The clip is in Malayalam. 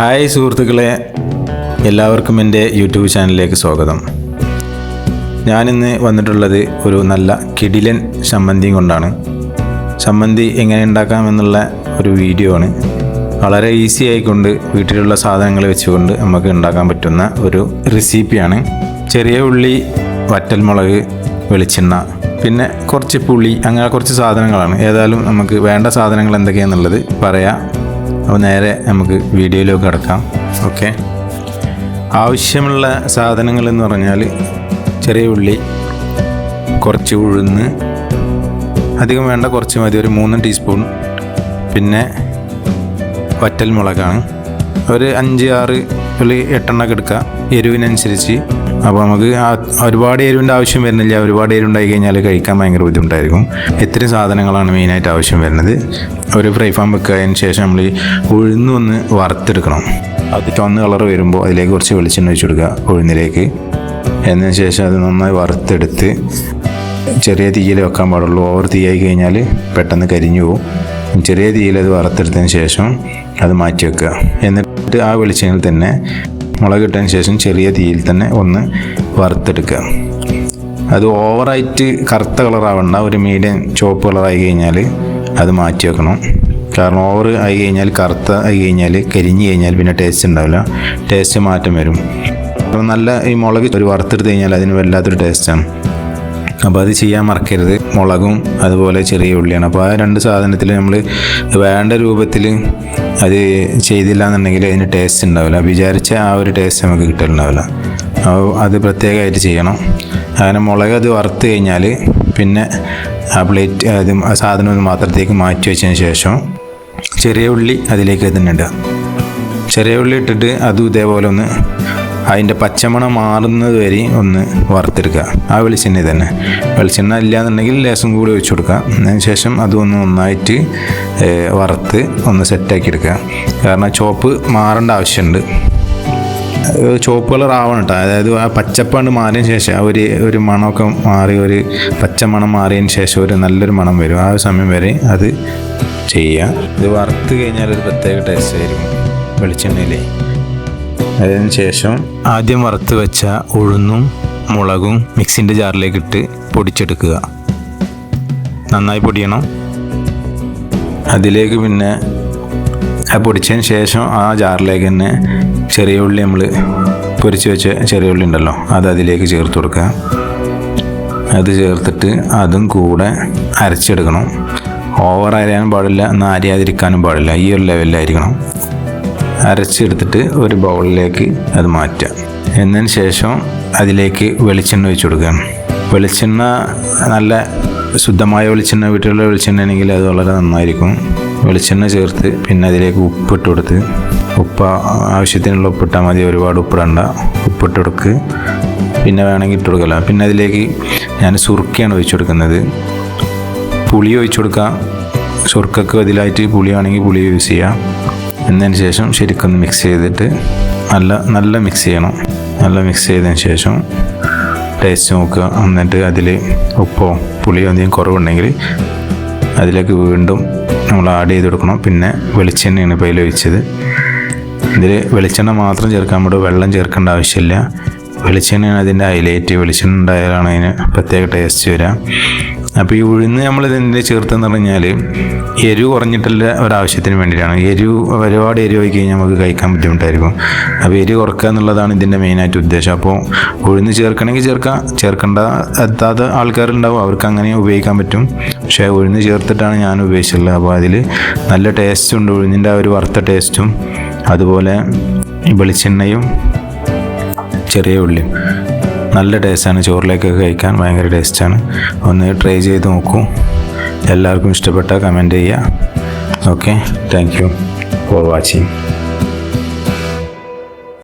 ഹായ് സുഹൃത്തുക്കളെ എല്ലാവർക്കും എന്റെ യൂട്യൂബ് ചാനലിലേക്ക് സ്വാഗതം. ഞാനിന്ന് വന്നിട്ടുള്ളത് ഒരു നല്ല കിടിലൻ ചമ്മന്തിയും കൊണ്ടാണ്. ചമ്മന്തി എങ്ങനെ ഉണ്ടാക്കാമെന്നുള്ള ഒരു വീഡിയോ ആണ്. വളരെ ഈസി ആയിക്കൊണ്ട് വീട്ടിലുള്ള സാധനങ്ങൾ വെച്ചുകൊണ്ട് നമുക്ക് ഉണ്ടാക്കാൻ പറ്റുന്ന ഒരു റെസിപ്പിയാണ് ചെറിയ ഉള്ളി വറ്റൽമുളക് വെളിച്ചെണ്ണ പിന്നെ കുറച്ച് പുളി അങ്ങനെ കുറച്ച് സാധനങ്ങളാണ്. ഏതായാലും നമുക്ക് വേണ്ട സാധനങ്ങൾ എന്തൊക്കെയാണെന്നുള്ളത് പറയാം. അപ്പോൾ നേരെ നമുക്ക് വീഡിയോയിലേക്ക് കിടക്കാം. ഓക്കെ. ആവശ്യമുള്ള സാധനങ്ങൾ എന്ന് പറഞ്ഞാൽ ചെറിയ ഉള്ളി കുറച്ച് ഉഴുന്ന് അധികം വേണ്ട കുറച്ച് മതി ഒരു മൂന്ന് ടീസ്പൂൺ. പിന്നെ വറ്റൽ മുളകാണ് ഒരു അഞ്ച് ആറ് ഒരു എട്ടെണ്ണൊക്കെ എടുക്കുക. എരിവിനനുസരിച്ച് അപ്പോൾ നമുക്ക് ഒരുപാട് എരിവിന്റെ ആവശ്യം വരുന്നില്ല. ഒരുപാട് എരിവുണ്ടായി കഴിഞ്ഞാൽ കഴിക്കാൻ ഭയങ്കര ബുദ്ധിമുട്ടായിരിക്കും. ഇത്രയും സാധനങ്ങളാണ് മെയിനായിട്ട് ആവശ്യം വരുന്നത്. ഒരു ഫ്രൈ ഫാം വെക്കുക അതിന് ശേഷം നമ്മൾ ഉഴുന്ന് ഒന്ന് വറുത്തെടുക്കണം. അത് ചുവന്ന കളർ വരുമ്പോൾ അതിലേക്ക് കുറച്ച് വെളിച്ചെണ്ണ വെച്ച് കൊടുക്കുക ഉഴുന്നിലേക്ക്. എന്നതിന് ശേഷം അത് നന്നായി വറുത്തെടുത്ത് ചെറിയ തീയിൽ വെക്കാൻ പാടുള്ളൂ. ഓവർ തീയായി കഴിഞ്ഞാൽ പെട്ടെന്ന് കരിഞ്ഞു പോകും ചെറിയ തീയിൽ അത് വറുത്തെടുത്തതിന് ശേഷം അത് മാറ്റി വെക്കുക. എന്നിട്ട് ആ വെളിച്ചെണ്ണയിൽ തന്നെ മുളക് ശേഷം ചെറിയ തീയിൽ തന്നെ ഒന്ന് വറുത്തെടുക്കുക. അത് ഓവറായിട്ട് കറുത്ത കളറാവണ്ട. ഒരു മീഡിയം ചുവപ്പ് കളറായി കഴിഞ്ഞാൽ അത് മാറ്റി വെക്കണം. കാരണം ഓവർ ആയി കഴിഞ്ഞാൽ കറുത്ത ആയി കഴിഞ്ഞാൽ കരിഞ്ഞു കഴിഞ്ഞാൽ പിന്നെ ടേസ്റ്റ് ഉണ്ടാവില്ല. ടേസ്റ്റ് മാറ്റം വരും. അപ്പോൾ നല്ല ഈ മുളക് ഒരു വറുത്തെടുത്ത് കഴിഞ്ഞാൽ അതിന് വല്ലാത്തൊരു ടേസ്റ്റാണ് അപ്പോൾ അത് ചെയ്യാൻ മറക്കരുത്. മുളകും അതുപോലെ ചെറിയ ഉള്ളിയാണ്. അപ്പോൾ ആ രണ്ട് സാധനത്തിൽ നമ്മൾ വേണ്ട രൂപത്തിൽ അത് ചെയ്തില്ല എന്നുണ്ടെങ്കിൽ അതിന് ടേസ്റ്റ് ഉണ്ടാവില്ല. വിചാരിച്ച ആ ഒരു ടേസ്റ്റ് നമുക്ക് കിട്ടലുണ്ടാവില്ല. അപ്പോൾ അത് പ്രത്യേകമായിട്ട് ചെയ്യണം. അങ്ങനെ മുളക് അത് വറുത്ത് കഴിഞ്ഞാൽ പിന്നെ ആ പ്ലേറ്റ് അത് ആ സാധനം ഒന്ന് മാത്രത്തേക്ക് മാറ്റി വെച്ചതിന് ശേഷം ചെറിയ ഉള്ളി അതിലേക്ക് തന്നെ ഇടുക. ചെറിയ ഉള്ളി ഇട്ടിട്ട് അതും ഇതേപോലെ ഒന്ന് അതിന്റെ പച്ചമണം മാറുന്നത് വരെ ഒന്ന് വറുത്തെടുക്കുക. ആ വെളിച്ചെണ്ണ തന്നെ. വെളിച്ചെണ്ണ ഇല്ലാന്നുണ്ടെങ്കിൽ ലേശം കൂടി ഒഴിച്ചു കൊടുക്കുക. അതിനുശേഷം ശേഷം അതും ഒന്ന് നന്നായിട്ട് വറുത്ത് ഒന്ന് സെറ്റാക്കി എടുക്കുക കാരണം ചോപ്പ് മാറേണ്ട ആവശ്യമുണ്ട്. ചുവപ്പ് കളർ ആവണം കേട്ടോ. അതായത് ആ പച്ചപ്പാണ്ട് മാറിയതിന് ശേഷം ഒരു ഒരു മണമൊക്കെ മാറി ഒരു പച്ച മണം മാറിയതിന് ശേഷം ഒരു നല്ലൊരു മണം വരും. ആ സമയം വരെ അത് ചെയ്യുക. ഇത് വറുത്ത് കഴിഞ്ഞാൽ ഒരു പ്രത്യേക ടേസ്റ്റ് ആയിരിക്കും വെളിച്ചെണ്ണയിലേ. അതിന് ശേഷം ആദ്യം വറുത്ത് വെച്ച ഉഴുന്നും മുളകും മിക്സിന്റെ ജാറിലേക്ക് ഇട്ട് പൊടിച്ചെടുക്കുക. നന്നായി പൊടിയണം. അതിലേക്ക് പിന്നെ ആ പൊടിച്ചതിന് ശേഷം ആ ജാറിലേക്ക് തന്നെ ചെറിയ ഉള്ളി നമ്മൾ പൊരിച്ച് വെച്ച ചെറിയ ഉള്ളി ഉണ്ടല്ലോ അത് അതിലേക്ക് ചേർത്ത് കൊടുക്കുക. അത് ചേർത്തിട്ട് അതും കൂടെ അരച്ചെടുക്കണം. ഓവർ അരയാനും പാടില്ല എന്നാൽ അരിയാതിരിക്കാനും പാടില്ല. ഈ ഒരു ലെവലിലായിരിക്കണം അരച്ചെടുത്തിട്ട് ഒരു ബൗളിലേക്ക് അത് മാറ്റുക. എന്നതിന് ശേഷം അതിലേക്ക് വെളിച്ചെണ്ണ ഒഴിച്ചു കൊടുക്കുകയാണ് വെളിച്ചെണ്ണ നല്ല ശുദ്ധമായ വെളിച്ചെണ്ണ വീട്ടിലുള്ള വെളിച്ചെണ്ണ ആണെങ്കിൽ അത് വളരെ നന്നായിരിക്കും. വെളിച്ചെണ്ണ ചേർത്ത് പിന്നെ അതിലേക്ക് ഉപ്പിട്ട് കൊടുത്ത്. ഉപ്പ് ആവശ്യത്തിനുള്ള ഉപ്പിട്ടാൽ മതി ഒരുപാട് ഉപ്പിടണ്ട ഉപ്പിട്ട് കൊടുക്ക്. പിന്നെ വേണമെങ്കിൽ ഇട്ട് കൊടുക്കല പിന്നെ അതിലേക്ക് ഞാൻ സുർക്കയാണ് ഒഴിച്ചു കൊടുക്കുന്നത്. പുളി ഒഴിച്ചു കൊടുക്കാം സുർക്കക്ക് ബദലായിട്ട് പുളിയാണെങ്കിൽ പുളി യൂസ് ചെയ്യാം. എന്നതിന് ശേഷം ശരിക്കൊന്ന് മിക്സ് ചെയ്തിട്ട് നല്ല നല്ല മിക്സ് ചെയ്യണം. നല്ല മിക്സ് ചെയ്തതിന് ശേഷം ടേസ്റ്റ് നോക്കുക. എന്നിട്ട് അതിൽ ഉപ്പോ പുളിയോ എന്തെങ്കിലും കുറവുണ്ടെങ്കിൽ അതിലേക്ക് വീണ്ടും നമ്മൾ ആഡ് ചെയ്ത് കൊടുക്കണം. പിന്നെ വെളിച്ചെണ്ണയാണ് ഇപ്പോൾ അതിൽ ഒഴിച്ചത്. ഇതിൽ വെളിച്ചെണ്ണ മാത്രം ചേർക്കാൻ പറ്റും വെള്ളം ചേർക്കേണ്ട ആവശ്യമില്ല. വെളിച്ചെണ്ണയാണ് അതിന്റെ ഹൈലൈറ്റ് വെളിച്ചെണ്ണ ഉണ്ടായാലാണ് അതിന് പ്രത്യേക ടേസ്റ്റ് വരിക. അപ്പോൾ ഈ ഉഴുന്ന് നമ്മൾ ഇതിന്റെ ചേർത്തെന്ന് പറഞ്ഞാൽ എരിവ് കുറഞ്ഞിട്ടുള്ള ഒരാവശ്യത്തിന് വേണ്ടിയിട്ടാണ്. എരിവ് ഒരുപാട് എരിവ് ആയി കഴിഞ്ഞാൽ നമുക്ക് കഴിക്കാൻ ബുദ്ധിമുട്ടായിരിക്കും. അപ്പോൾ എരിവ് കുറക്കുക എന്നുള്ളതാണ് ഇതിന്റെ മെയിനായിട്ട് ഉദ്ദേശം. അപ്പോൾ ഉഴുന്ന് ചേർക്കണമെങ്കിൽ ചേർക്കാം. ചേർക്കേണ്ട എത്താത്ത ആൾക്കാരുണ്ടാവും. അവർക്ക് അങ്ങനെ ഉപയോഗിക്കാൻ പറ്റും. പക്ഷേ ഉഴുന്ന് ചേർത്തിട്ടാണ് ഞാൻ ഉപയോഗിച്ചിട്ടുള്ളത്. അപ്പോൾ അതിൽ നല്ല ടേസ്റ്റ് ഉണ്ട്. ഉഴുന്നിന്റെ ആ ഒരു വറുത്ത ടേസ്റ്റും അതുപോലെ വെളിച്ചെണ്ണയും ചെറിയ ഉള്ളിയും. നല്ല ടേസ്റ്റാണ്. ചോറിലേക്കൊക്കെ കഴിക്കാൻ ഭയങ്കര ടേസ്റ്റാണ്. ഒന്ന് ട്രൈ ചെയ്ത് നോക്കൂ. എല്ലാവർക്കും ഇഷ്ടപ്പെട്ട കമന്റ് ചെയ്യുക. Okay. Thank you for watching.